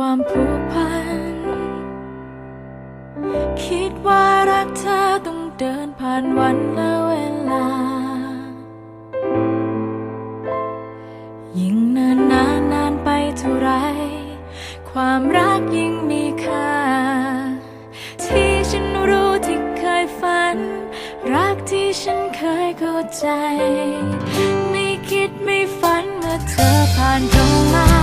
ความผูกพัน คิดว่ารักเธอต้องเดินผ่านวันและเวลา ยิ่งเนานนานนานไปเท่าไร ความรักยิ่งมีค่า ที่ฉันรู้ที่เคยฝัน รักที่ฉันเคยเข้าใจ ไม่คิดไม่ฝันเมื่อเธอผ่านเข้ามา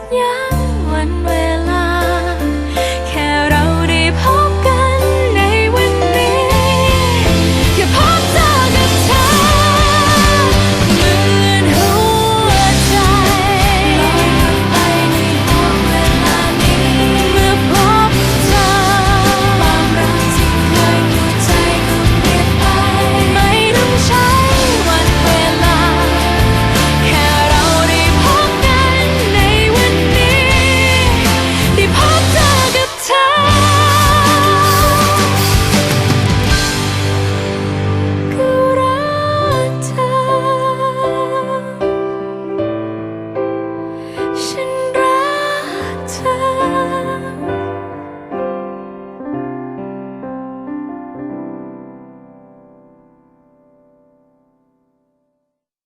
ดยังวันว